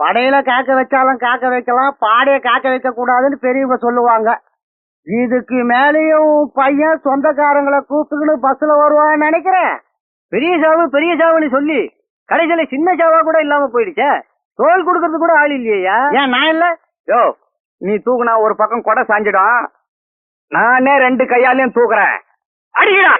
படையில காக்க வச்சாலும் காக்க வைக்கலாம் பாடைய காக்க வைக்க கூடாதுன்னு பெரியவங்க சொல்லுவாங்க. இதுக்கு மேலேயும் பையன் சொந்தக்காரங்களை கூப்பிட்டுக்கிட்டு பஸ்ல வருவான்னு நினைக்கிறேன். பெரிய சாவு பெரிய சாவுன்னு சொல்லி கடைசியில சின்ன சாவா கூட இல்லாம போயிடுச்சே. தோல் கொடுக்கறது கூட ஆள் இல்லையா ஏன் நான் இல்ல? யோ நீ தூக்குனா ஒரு பக்கம் கொடை சாஞ்சிடும். நானே ரெண்டு கையாலையும் தூக்குறேன். அடிக்கிறா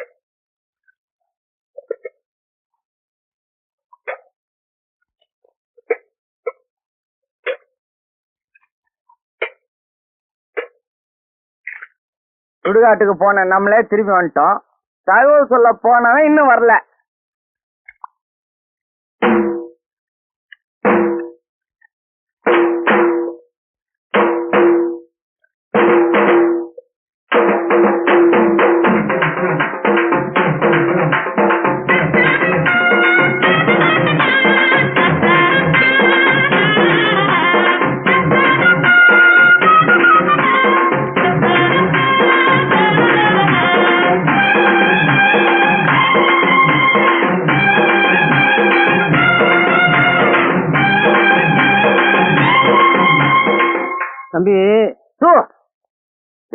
சுடுகாட்டுக்கு போன நம்மளே திரும்பி வந்துட்டோம். தகவல் சொல்ல போனவன் இன்னும் வரல.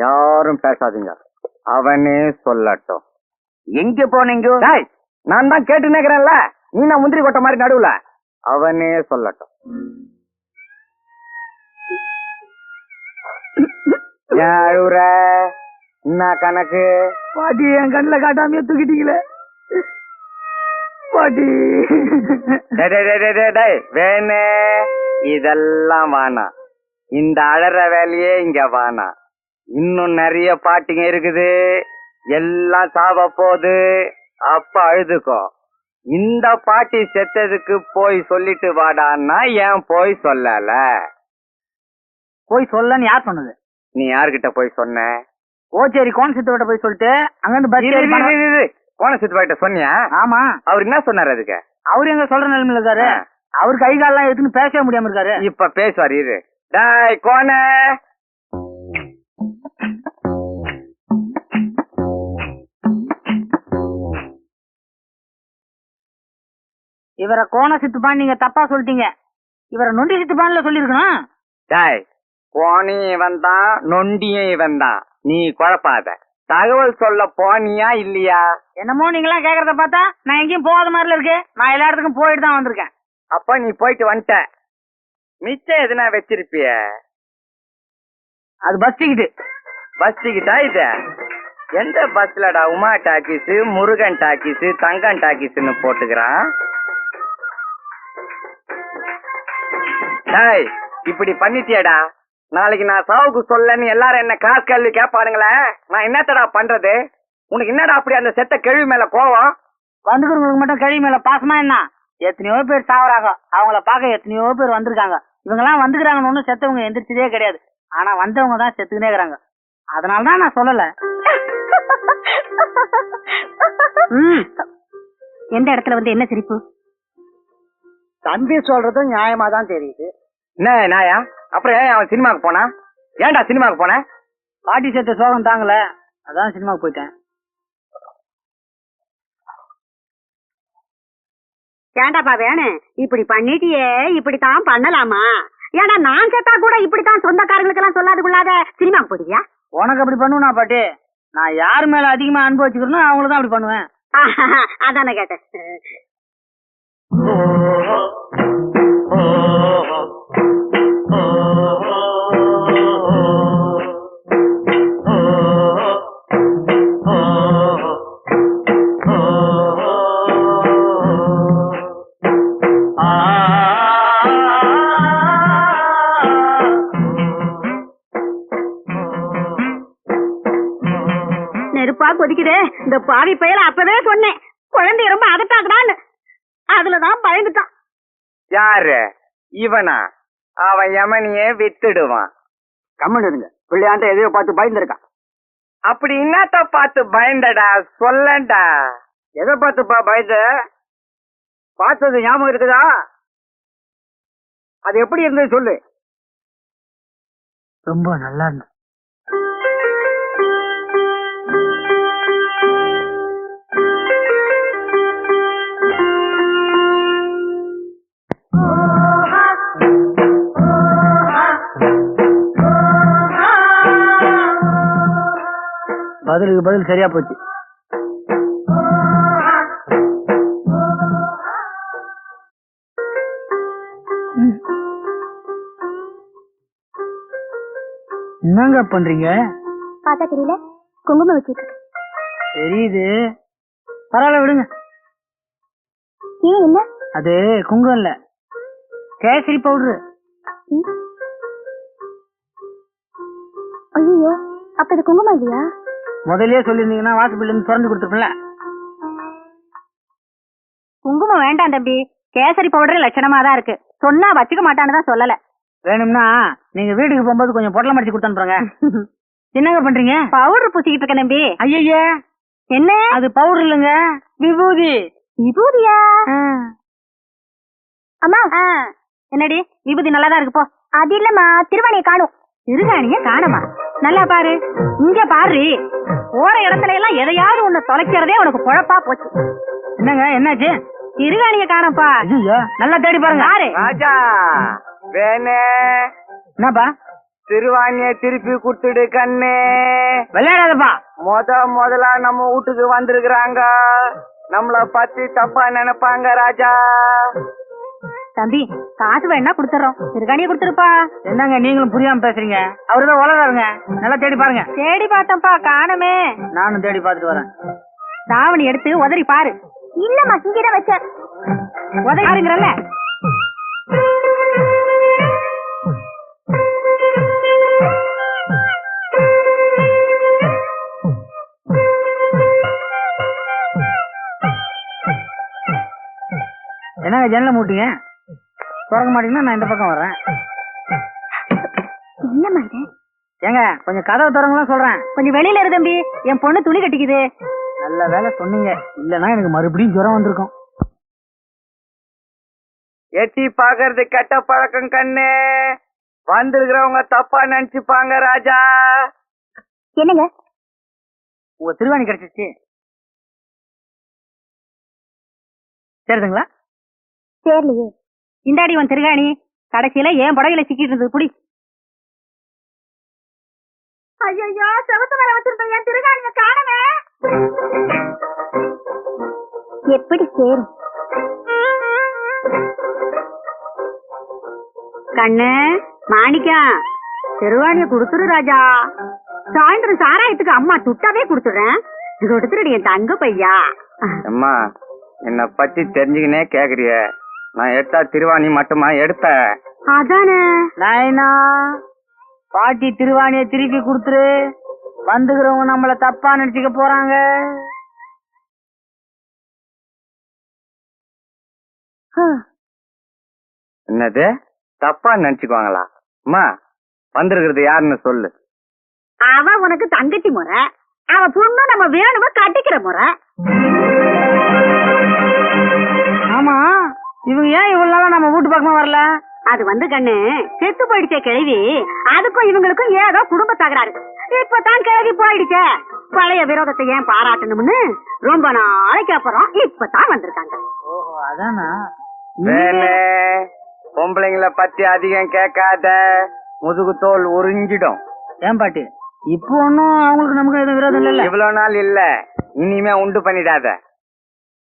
யாரும் பேசாதீங்க. அவனே சொல்லட்டும். எங்க போனீங்க நான் தான் கேட்டு நிக்கிறேன்ல நீ நான் முந்திரி கொட்ட மாதிரி நடுவுல. அவனே சொல்லட்டும். ஏன் அழுவுற? என்ன கணக்கு? பாட்டி என் கண்ணுல காட்டாமையே தூக்கிட்டீங்களே. பாட்டி. வேணே. இதெல்லாம் வேணாம். இந்த அழற வேலையே இங்க வேணாம். இன்னும் நிறைய பாட்டிங்க இருக்குது. எல்லாம் சாவ போகுது. அப்ப அழுதுக்கோ. இந்த பாட்டி செத்ததுக்கு போய் சொல்லிட்டு வாடான்னா ஏன் போய் சொல்லல? போய் சொல்லன்னு யார் சொன்னது? நீ யார்கிட்ட போய் சொன்ன? ஓச்சேரி கோணசித்தோட போய் சொல்லிட்டு அங்கிருந்து பஸ் ஏறி இரு. கோண சித்துப்பாட்ட சொன்னியா? ஆமா. அவர் என்ன சொன்னாரு அதுக்கு? அவரு எங்க சொல்ற நிலைமையில இருக்காரு. அவரு கை கால்லாம் எடுத்துன்னு பேசவே முடியாம இருக்காரு. இப்ப பேசுவார் இரு. டாய் கோண. இவரை கோண சித்துப்பான் நீங்க தப்பா சொல்லிட்டீங்க. இவரை நொண்டி சித்துப்பான்ல சொல்லிருக்கணும் டாய் போனியும் இவன் தான் நொண்டியும் இவன் தான் நீ குழப்பாத. தகவல் சொல்ல போனியா இல்லையா? என்னமோ நீங்களாம் கேக்குறத பார்த்தா நான் எங்கேயும் போகாத மாதிரில இருக்கு. நான் எல்லா இடத்துக்கும் போயிட்டு தான் வந்திருக்கேன். அப்ப நீ போயிட்டு வந்துட்ட. மிச்சம் எதுனா வச்சிருப்பிய? அது பஸ் டிக்கெட்டு பஸ் டிக்கெட்டா இது? எந்த பஸ்லடா உமா டாக்கிஸ் முருகன் டாக்கிஸ் தங்கன் டாக்கிஸ்னு போட்டுக்கிறான்? டாய் இப்படி பண்ணிட்டியடா. நாளைக்கு நான் சாவுக்கு சொல்லன்னு எல்லாரும் என்ன காசு கேள்வி கேட்பானுங்களே நான் என்னத்தடா பண்றது? உனக்கு என்னடா அப்படி அந்த செத்த கேள்வி மேல கோவம்? வந்துக்கிறவங்களுக்கு மட்டும் கழி மேல பாசமா என்ன? எத்தனையோ பேர் சாவறாங்க. அவங்கள பார்க்க எத்தனையோ பேர் வந்திருக்காங்க. இவங்க எல்லாம் வந்துக்கிறாங்கன்னு ஒண்ணும் செத்தவங்க எந்திரிச்சதே கிடையாது. ஆனா வந்தவங்க தான் செத்துக்கிட்டே இருக்கிறாங்க. அதனால தான் நான் சொல்லல. ம். எந்த இடத்துல வந்து என்ன சிரிப்பு? தம்பி சொல்றதும் நியாயமா தான் தெரியுது. என்ன நாயா? அப்புறம் ஏன் அவன் சினிமாக்கு போனா? ஏன்டா சினிமாக்கு போன? பாட்டி செத்த சோகம் தாங்கல. அதான் சினிமாக்கு போயிட்டேன். ஏண்டாப்பா வேணும் இப்படி பண்ணிட்டியே இப்படித்தான் பண்ணலாமா? ஏடா நான் செத்தா கூட இப்படித்தான் சொந்தக்காரங்களுக்கு எல்லாம் சொல்லாது கொள்ளாத சினிமாக்கு போடுவியா உனக்கு அப்படி பண்ணுவேனா பாட்டி? நான் யார் மேல அதிகமா அன்பு வச்சுக்கிறனோ அவங்களுக்கு தான் அப்படி பண்ணுவேன். அதானே கேட்டேன். நெருப்பா கொதிக்குதே. இந்த பாவி பயல அப்பவே சொன்னேன். பயந்துட்டான். யாரு? இவனா? அவன் யமனியே வித்துடுவான். கம்மன் இருங்க. பிள்ளையாண்ட எதையோ பார்த்து பயந்துருக்கான். அப்படி என்னத்த பார்த்து பயந்தடா? சொல்லண்டா. எதை பார்த்துப்பா பயந்த? பார்த்தது ஞாபகம் இருக்குதா? அது எப்படி இருந்தது சொல்லு. ரொம்ப நல்லா இருந்தது. பதிலுக்கு பதில் சரியா போச்சு. என்னங்க பண்றீங்க? பார்த்தா தெரியல. குங்குமம் வச்சிருக்கு தெரியுது. பரவாயில்ல விடுங்க. ஏன் என்ன? அது குங்குமம் இல்ல. கேசரி பவுடரு. ஐயோ அப்ப இது குங்குமம் இல்லையா? முதல்லயே சொல்லியிருந்தீங்கன்னா வாசப்பில் இருந்து திறந்து கொடுத்துருப்பேன்ல. குங்குமம் வேண்டாம் தம்பி. கேசரி பவுடர் லட்சணமா தான் இருக்கு. சொன்னா வச்சுக்க மாட்டான்னு தான் சொல்லல. வேணும்னா நீங்க வீட்டுக்கு போகும்போது கொஞ்சம் பொட்டலம் அடிச்சு கொடுத்து அனுப்புறேங்க. என்னங்க பண்றீங்க? பவுடர் பூசிக்கிட்டு இருக்கேன் தம்பி. ஐயய்ய என்ன? அது பவுடர் இல்லைங்க. விபூதி. விபூதியா? அம்மா. என்னடி? விபூதி நல்லா தான் இருக்கு போ. அது இல்லம்மா திருவாணியை காணும். திருகாணிய காணமா? நல்லா பாரு. இங்க பாரு. போற இடத்துல எல்லாம் எதையாவது ஒண்ணு தொலைக்கிறதே உனக்கு பொழப்பா போச்சு. என்னங்க என்னாச்சு? திருகாணிய காணப்பா ஐயோ நல்லா தேடி பாருங்க. யாரு ராஜா வேணே. என்னப்பா? திருவாணிய திருப்பி கொடுத்துடு கண்ணே. விளையாடாதப்பா. முத முதலா நம்ம வீட்டுக்கு வந்திருக்கிறாங்க. நம்மள பத்தி தப்பா நினைப்பாங்க ராஜா. தம்பி காசு வேணா கொடுத்துறோம். திருகாணிய கொடுத்துருப்பா. என்னங்க நீங்களும் புரியாம பேசுறீங்க? அவருதான் உலகாருங்க நல்லா தேடி பாருங்க. தேடி பார்த்தேன்ப்பா காணமே. நானும் தேடி பார்த்துட்டு வரேன். தாவணி எடுத்து உதறி பாரு. இல்லம்மா இங்கதான் வச்சேன். உதறி பாருங்கறல்ல. என்னங்க ஜன்னல மூட்டிங்க? திறக்க மாட்டீங்கன்னா நான் இந்த பக்கம் வர்றேன். என்னம்மா இது? ஏங்க கொஞ்சம் கதவை திறங்கலாம் சொல்றேன். கொஞ்சம் வெளியில இரு தம்பி. என் பொண்ணு துணி கட்டிக்குது. நல்ல வேலை சொன்னீங்க. இல்லைன்னா எனக்கு மறுபடியும் ஜுரம் வந்திருக்கும். எட்டி பாக்குறது கெட்ட பழக்கம் கண்ணே. வந்திருக்கிறவங்க தப்பா நினைச்சுப்பாங்க ராஜா. என்னங்க? உங்க திருவாணி கிடைச்சிச்சு சரிதுங்களா? சேரலையே. இந்தாடி உன் திருகாணி. கடைசியில என் புடவையில சிக்கிட்டு இருந்தது? புடி. ஐயோ செவத்து மேல வச்சிருந்த என் திருகாணிய காணவே. எப்படி சேரும்? கண்ணு மாணிக்கம் திருவாணிய கொடுத்துரு ராஜா. சாயந்தரம் சாராயத்துக்கு அம்மா துட்டாவே கொடுத்துடுறேன். இது கொடுத்துருடி என் தங்க பையா. அம்மா என்ன பத்தி தெரிஞ்சுக்கினே கேக்குறிய. நான் எடுத்தா திருவாணி மட்டுமா? எடுப்பேன் அதானே. நாயனா பாட்டி திருவாணியை திருப்பி கொடுத்துரு. வந்துக்கிறவங்க நம்மள தப்பா நினைச்சுக்க போறாங்க. என்னது? தப்பா நினைச்சுக்குவாங்களா? அம்மா வந்திருக்கிறது யாருன்னு சொல்லு. அவ உனக்கு தங்கச்சி முறை. அவ பொண்ணு நம்ம வேணும கட்டிக்கிற முறை. ஆமா. இவங்க ஏன் இவ்வளவு நாளா நம்ம வீட்டு பக்கமா வரல? அது வந்து கண்ணு செத்து போயிடுச்சே கிழவி. அதுக்கும் இவங்களுக்கும் ஏதோ குடும்ப தகராறு. இப்பதான் கிழவி போயிடுச்சே. பழைய விரோதத்தை ஏன் பாராட்டணும்னு ரொம்ப நாளைக்கு அப்புறம் இப்பதான் வந்திருக்காங்க. ஓஹோ அதானா? வேணே பொம்பளைங்கள பத்தி அதிகம் கேட்காத முதுகு தோல் உறிஞ்சிடும். ஏன் பாட்டி? இப்போ ஒன்னும் அவங்களுக்கு நமக்கு எதுவும் விரோதம் இல்ல இவ்வளவு நாள் இல்ல. இனிமே உண்டு பண்ணிடாத.